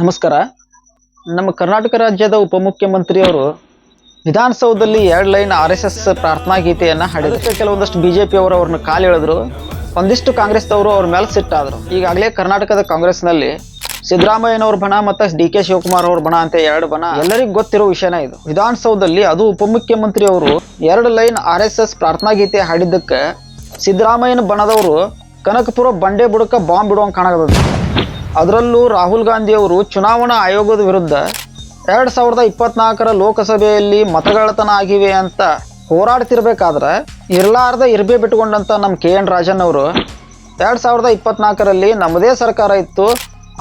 ನಮಸ್ಕಾರ. ನಮ್ಮ ಕರ್ನಾಟಕ ರಾಜ್ಯದ ಉಪಮುಖ್ಯಮಂತ್ರಿಯವರು ವಿಧಾನಸೌಧದಲ್ಲಿ ಎರಡು ಲೈನ್ ಆರ್ ಎಸ್ ಎಸ್ ಪ್ರಾರ್ಥನಾ ಗೀತೆಯನ್ನ ಹಾಡಿದ್ರು. ಕೆಲವೊಂದಷ್ಟು ಬಿಜೆಪಿ ಅವರು ಅವ್ರನ್ನ ಕಾಲೆಳೆದ್ರು ಒಂದಿಷ್ಟು ಕಾಂಗ್ರೆಸ್ದವರು ಅವ್ರ ಮೇಲೆ ಸಿಟ್ಟಾದ್ರು ಈಗಾಗಲೇ ಕರ್ನಾಟಕದ ಕಾಂಗ್ರೆಸ್ನಲ್ಲಿ ಸಿದ್ದರಾಮಯ್ಯನವ್ರ ಬಣ ಮತ್ತು ಡಿ ಕೆ ಶಿವಕುಮಾರ್ ಅವ್ರ ಬಣ ಅಂತ ಎರಡು ಬಣ. ಎಲ್ಲರಿಗೂ ಗೊತ್ತಿರೋ ವಿಷಯನೇ ಇದು. ವಿಧಾನಸೌಧದಲ್ಲಿ ಅದು ಉಪಮುಖ್ಯಮಂತ್ರಿ ಅವರು ಎರಡು ಲೈನ್ ಆರ್ ಎಸ್ ಎಸ್ ಪ್ರಾರ್ಥನಾ ಗೀತೆ ಹಾಡಿದ್ದಕ್ಕೆ ಸಿದ್ದರಾಮಯ್ಯನ ಬಣದವರು ಕನಕಪುರ ಬಂಡೆ ಬುಡಕ ಬಾಂಬ್ ಬಿಡುವಂಗೆ ಕಾಣಕತ್ತದ. ಅದರಲ್ಲೂ ರಾಹುಲ್ ಗಾಂಧಿಯವರು ಚುನಾವಣಾ ಆಯೋಗದ ವಿರುದ್ಧ ಎರಡು ಸಾವಿರದ ಇಪ್ಪತ್ನಾಲ್ಕರ ಲೋಕಸಭೆಯಲ್ಲಿ ಮತಗಳತನ ಆಗಿವೆ ಅಂತ ಹೋರಾಡ್ತಿರ್ಬೇಕಾದ್ರೆ ಇರಲಾರ್ದ ಇರ್ಬೇ ಬಿಟ್ಕೊಂಡಂಥ ನಮ್ಮ ಕೆ ಎನ್ ರಾಜನ್ ಅವರು ಎರಡು ಸಾವಿರದ ಇಪ್ಪತ್ನಾಲ್ಕರಲ್ಲಿ ನಮ್ಮದೇ ಸರ್ಕಾರ ಇತ್ತು,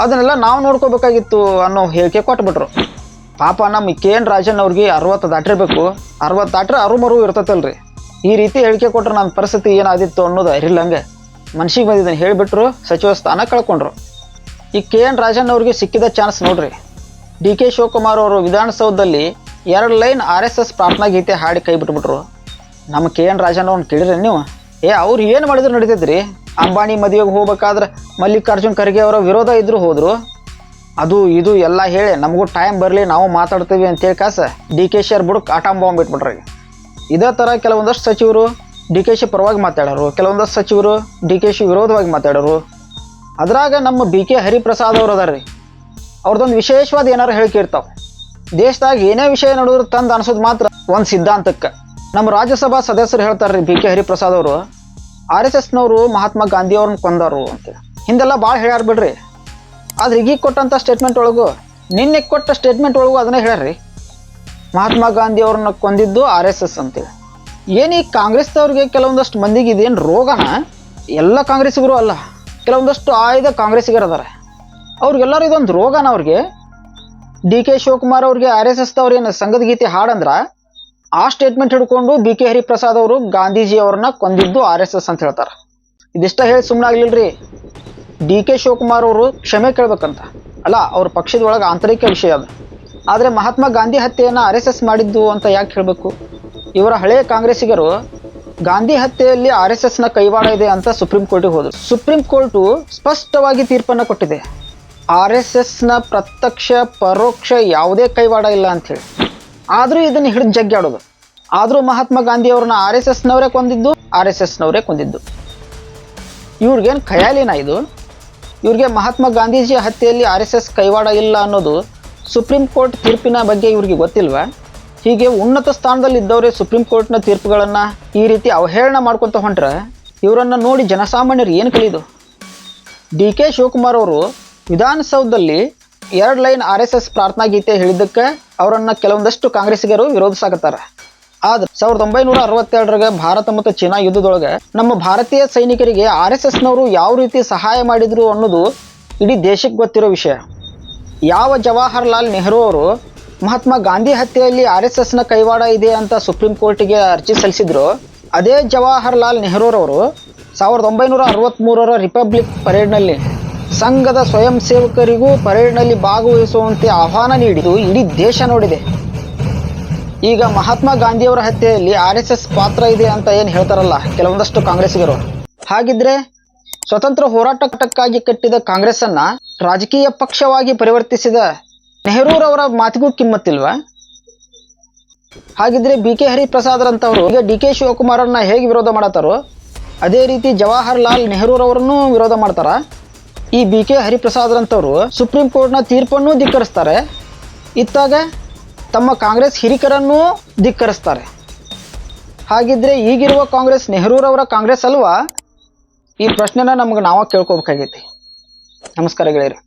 ಅದನ್ನೆಲ್ಲ ನಾವು ನೋಡ್ಕೋಬೇಕಾಗಿತ್ತು ಅನ್ನೋ ಹೇಳಿಕೆ ಕೊಟ್ಬಿಟ್ರು. ಪಾಪ ನಮ್ಮ ಕೆ ಎನ್ ರಾಜನ್ ಅವ್ರಿಗೆ ಅರವತ್ತು ದಾಟಿರ್ಬೇಕು, ಅರವತ್ತು ದಾಟ್ರೆ ಅರು ಮರು ರೀ ಈ ರೀತಿ ಹೇಳಿಕೆ ಕೊಟ್ರೆ ನನ್ನ ಪರಿಸ್ಥಿತಿ ಏನಾದಿತ್ತು ಅನ್ನೋದು ಅರಿಲ್ಲಂಗೆ ಮನ್ಸಿಗೆ ಬಂದಿದ್ದನ್ನು ಹೇಳಿಬಿಟ್ರು, ಸಚಿವ ಸ್ಥಾನ ಕಳ್ಕೊಂಡ್ರು. ಈ ಕೆ ಎನ್ ರಾಜನ್ ಅವ್ರಿಗೆ ಸಿಕ್ಕಿದ ಚಾನ್ಸ್ ನೋಡ್ರಿ. ಡಿ ಕೆ ಶಿವಕುಮಾರ್ ಅವರು ವಿಧಾನಸೌಧದಲ್ಲಿ ಎರಡು ಲೈನ್ ಆರ್ ಎಸ್ ಎಸ್ ಪ್ರಾರ್ಥನಾ ಗೀತೆ ಹಾಡಿ ಕೈ ಬಿಟ್ಬಿಟ್ರು. ನಮ್ಮ ಕೆ ಎನ್ ರಾಜನ್ ಅವ್ರನ್ನ ಕೇಳಿರಿ ನೀವು, ಏ, ಅವ್ರು ಏನು ಮಾಡಿದ್ರು ನಡೀತೈತ್ರಿ? ಅಂಬಾನಿ ಮದುವೆಗೆ ಹೋಗ್ಬೇಕಾದ್ರೆ ಮಲ್ಲಿಕಾರ್ಜುನ್ ಖರ್ಗೆ ಅವರ ವಿರೋಧ ಇದ್ರು ಹೋದ್ರು? ಅದು, ಇದು ಎಲ್ಲ ಹೇಳಿ ನಮಗೂ ಟೈಮ್ ಬರಲಿ, ನಾವು ಮಾತಾಡ್ತೀವಿ ಅಂತೇಳಿ ಕಾಸ ಡಿ ಕೆ ಶಿ ಅವ್ರ ಬುಡಕ್ಕೆ ಆಟಾಮ್ ಬಾಂಬ್ ಬಿಟ್ಬಿಟ್ರಿ ಇದೇ ಥರ ಕೆಲವೊಂದಷ್ಟು ಸಚಿವರು ಡಿ ಕೆ ಶಿ ಪರವಾಗಿ ಮಾತಾಡೋರು, ಕೆಲವೊಂದಷ್ಟು ಸಚಿವರು ಡಿ ಕೆ ಶಿ ವಿರೋಧವಾಗಿ ಮಾತಾಡೋರು. ಅದ್ರಾಗ ನಮ್ಮ ಬಿ ಕೆ ಹರಿಪ್ರಸಾದ್ ಅವ್ರು ಅದಾರ ರೀ ಅವ್ರದ್ದೊಂದು ವಿಶೇಷವಾದ ಏನಾರು ಹೇಳಿಕಿರ್ತಾವೆ. ದೇಶದಾಗ ಏನೇ ವಿಷಯ ನೋಡಿದ್ರು ತಂದು ಅನಿಸೋದು ಮಾತ್ರ ಒಂದು ಸಿದ್ಧಾಂತಕ್ಕೆ. ನಮ್ಮ ರಾಜ್ಯಸಭಾ ಸದಸ್ಯರು ಹೇಳ್ತಾರೆ ರೀ ಬಿ ಕೆ ಹರಿಪ್ರಸಾದ್ ಅವರು, ಆರ್ ಎಸ್ ಎಸ್ನವರು ಮಹಾತ್ಮ ಗಾಂಧಿ ಅವ್ರನ್ನ ಕೊಂದರು ಅಂತ. ಹಿಂದೆಲ್ಲ ಭಾಳ ಹೇಳ್ಯಾರ ಬಿಡ್ರಿ. ಆದ್ರೆ ಈಗೀಗ ಕೊಟ್ಟಂಥ ಸ್ಟೇಟ್ಮೆಂಟ್ ಒಳಗು, ನಿನ್ನೆ ಕೊಟ್ಟ ಸ್ಟೇಟ್ಮೆಂಟ್ ಒಳಗೂ ಅದನ್ನೇ ಹೇಳ್ರಿ ಮಹಾತ್ಮ ಗಾಂಧಿ ಅವ್ರನ್ನ ಕೊಂದಿದ್ದು ಆರ್ ಎಸ್ ಎಸ್ ಅಂತೇಳಿ ಏನು ಈ ಕಾಂಗ್ರೆಸ್ದವ್ರಿಗೆ ಕೆಲವೊಂದಷ್ಟು ಮಂದಿಗೆ ಇದೇನು ರೋಗನ? ಎಲ್ಲ ಕಾಂಗ್ರೆಸ್ಸಿಗರು ಅಲ್ಲ. ಕೆಲವೊಂದಷ್ಟು ಆಯ್ದ ಕಾಂಗ್ರೆಸ್ಸಿಗರು ಅದಾರೆ ಅವ್ರಿಗೆಲ್ಲರೂ ಇದೊಂದು ರೋಗನ ಅವ್ರಿಗೆ. ಡಿ ಕೆ ಶಿವಕುಮಾರ್ ಅವ್ರಿಗೆ ಆರ್ ಎಸ್ ಎಸ್ದವ್ರು ಏನು ಸಂಘದ ಗೀತೆ ಹಾಡಂದ್ರ, ಆ ಸ್ಟೇಟ್ಮೆಂಟ್ ಹಿಡ್ಕೊಂಡು ಬಿ ಕೆ ಹರಿಪ್ರಸಾದ್ ಅವರು ಗಾಂಧೀಜಿ ಅವ್ರನ್ನ ಕೊಂದಿದ್ದು ಆರ್ ಎಸ್ ಎಸ್ ಅಂತ ಹೇಳ್ತಾರೆ. ಇದಿಷ್ಟ ಹೇಳಿ ಸುಮ್ಮನೆ ಆಗ್ಲಿಲ್ರಿ. ಡಿ ಕೆ ಶಿವಕುಮಾರ್ ಅವರು ಕ್ಷಮೆ ಕೇಳ್ಬೇಕಂತ. ಅಲ್ಲ, ಅವ್ರ ಪಕ್ಷದ ಒಳಗೆ ಆಂತರಿಕ ವಿಷಯ ಅದು. ಆದರೆ ಮಹಾತ್ಮ ಗಾಂಧಿ ಹತ್ಯೆಯನ್ನು ಆರ್ ಎಸ್ ಎಸ್ ಮಾಡಿದ್ದು ಅಂತ ಯಾಕೆ ಹೇಳಬೇಕು? ಇವರ ಹಳೆಯ ಕಾಂಗ್ರೆಸ್ಸಿಗರು ಗಾಂಧಿ ಹತ್ಯೆಯಲ್ಲಿ ಆರ್ ಎಸ್ ಎಸ್ನ ಕೈವಾಡ ಇದೆ ಅಂತ ಸುಪ್ರೀಂ ಕೋರ್ಟಿಗೆ ಹೋದರು. ಸುಪ್ರೀಂ ಕೋರ್ಟು ಸ್ಪಷ್ಟವಾಗಿ ತೀರ್ಪನ್ನ ಕೊಟ್ಟಿದೆ. ಆರ್ ಎಸ್ನ ಪ್ರತ್ಯಕ್ಷ, ಪರೋಕ್ಷ ಯಾವುದೇ ಕೈವಾಡ ಇಲ್ಲ ಅಂತ ಹೇಳಿ. ಆದ್ರೂ ಇದನ್ನ ಹಿಡಿದು ಜಗ್ಗಾಡೋದು ಆದ್ರೂ ಮಹಾತ್ಮ ಗಾಂಧಿ ಅವ್ರನ್ನ ಆರ್ ಎಸ್ ಎಸ್ನವರೇ ಕೊಂದಿದ್ದು, ಆರ್ ಎಸ್ ನವರೇ ಕೊಂದಿದ್ದು. ಇವ್ರಿಗೇನು ಖಯಾಲಿನ ಇದು? ಇವ್ರಿಗೆ ಮಹಾತ್ಮ ಗಾಂಧೀಜಿ ಹತ್ಯೆಯಲ್ಲಿ ಆರ್ ಎಸ್ ಎಸ್ ಕೈವಾಡ ಇಲ್ಲ ಅನ್ನೋದು ಸುಪ್ರೀಂ ಕೋರ್ಟ್ ತೀರ್ಪಿನ ಬಗ್ಗೆ ಇವ್ರಿಗೆ ಗೊತ್ತಿಲ್ವಾ? ಹೀಗೆ ಉನ್ನತ ಸ್ಥಾನದಲ್ಲಿ ಇದ್ದವರೇ ಸುಪ್ರೀಂ ಕೋರ್ಟ್ನ ತೀರ್ಪುಗಳನ್ನು ಈ ರೀತಿ ಅವಹೇಳನ ಮಾಡ್ಕೊತ ಹೊಂಟ್ರೆ ಇವರನ್ನು ನೋಡಿ ಜನಸಾಮಾನ್ಯರು ಏನು ಕಲಿಯೋದು ಡಿ ಕೆ ಶಿವಕುಮಾರ್ ಅವರು ವಿಧಾನಸೌಧದಲ್ಲಿ ಎರಡು ಲೈನ್ ಆರ್ ಎಸ್ ಎಸ್ ಪ್ರಾರ್ಥನಾ ಗೀತೆ ಹೇಳಿದ್ದಕ್ಕೆ ಅವರನ್ನು ಕೆಲವೊಂದಷ್ಟು ಕಾಂಗ್ರೆಸ್ಸಿಗರು ವಿರೋಧಿಸಾಕತ್ತಾರೆ ಆದ್ರೆ ಸಾವಿರದ ಒಂಬೈನೂರ ಅರವತ್ತೆರಡರಾಗ ಭಾರತ ಮತ್ತು ಚೀನಾ ಯುದ್ಧದೊಳಗೆ ನಮ್ಮ ಭಾರತೀಯ ಸೈನಿಕರಿಗೆ ಆರ್ ಎಸ್ ಎಸ್ನವರು ಯಾವ ರೀತಿ ಸಹಾಯ ಮಾಡಿದ್ರು ಅನ್ನೋದು ಇಡೀ ದೇಶಕ್ಕೆ ಗೊತ್ತಿರೋ ವಿಷಯ. ಯಾವ ಜವಾಹರ್ಲಾಲ್ ನೆಹರು ಅವರು ಮಹಾತ್ಮ ಗಾಂಧಿ ಹತ್ಯೆಯಲ್ಲಿ ಆರ್ ಎಸ್ ಎಸ್ನ ಕೈವಾಡ ಇದೆ ಅಂತ ಸುಪ್ರೀಂ ಕೋರ್ಟಿಗೆ ಅರ್ಜಿ ಸಲ್ಲಿಸಿದ್ರು. ಅದೇ ಜವಾಹರ್ಲಾಲ್ ನೆಹರೂರವರು ಸಾವಿರದ ಒಂಬೈನೂರ ಅರವತ್ತ್ಮೂರರ ರಿಪಬ್ಲಿಕ್ ಪರೇಡ್ನಲ್ಲಿ ಸಂಘದ ಸ್ವಯಂ ಸೇವಕರಿಗೂ ಪರೇಡ್ನಲ್ಲಿ ಭಾಗವಹಿಸುವಂತೆ ಆಹ್ವಾನ ನೀಡಿದ್ದು ಇಡೀ ದೇಶ ನೋಡಿದೆ. ಈಗ ಮಹಾತ್ಮ ಗಾಂಧಿಯವರ ಹತ್ಯೆಯಲ್ಲಿ ಆರ್ ಎಸ್ ಎಸ್ ಪಾತ್ರ ಇದೆ ಅಂತ ಏನು ಹೇಳ್ತಾರಲ್ಲ ಕೆಲವೊಂದಷ್ಟು ಕಾಂಗ್ರೆಸ್ಸಿಗರು. ಹಾಗಿದ್ರೆ ಸ್ವತಂತ್ರ ಹೋರಾಟಕ್ಕಾಗಿ ಕಟ್ಟಿದ ಕಾಂಗ್ರೆಸ್ಸನ್ನ ರಾಜಕೀಯ ಪಕ್ಷವಾಗಿ ಪರಿವರ್ತಿಸಿದ ನೆಹರೂರವರ ಮಾತಿಗೂ ಕಿಮ್ಮತ್ತಿಲ್ವಾ? ಹಾಗಿದ್ರೆ ಬಿ ಕೆ ಹರಿಪ್ರಸಾದ್ರಂಥವ್ರು ಈಗ ಡಿ ಕೆ ಶಿವಕುಮಾರನ್ನ ಹೇಗೆ ವಿರೋಧ ಮಾಡತ್ತಾರೋ, ಅದೇ ರೀತಿ ಜವಾಹರ್ಲಾಲ್ ನೆಹರೂರವರನ್ನೂ ವಿರೋಧ ಮಾಡ್ತಾರ? ಈ ಬಿ ಕೆ ಹರಿಪ್ರಸಾದ್ರಂಥವ್ರು ಸುಪ್ರೀಂ ಕೋರ್ಟ್ನ ತೀರ್ಪನ್ನು ಧಿಕ್ಕರಿಸ್ತಾರೆ. ಇತ್ತಾಗ ತಮ್ಮ ಕಾಂಗ್ರೆಸ್ ಹಿರಿಕರನ್ನೂ ಧಿಕ್ಕರಿಸ್ತಾರೆ. ಹಾಗಿದ್ರೆ ಈಗಿರುವ ಕಾಂಗ್ರೆಸ್ ನೆಹರೂರವರ ಕಾಂಗ್ರೆಸ್ ಅಲ್ವಾ? ಈ ಪ್ರಶ್ನೆನ ನಮ್ಗೆ ನಾವ ಕೇಳ್ಕೋಬೇಕಾಗೈತಿ. ನಮಸ್ಕಾರ ಗೆಳೆಯರಿ.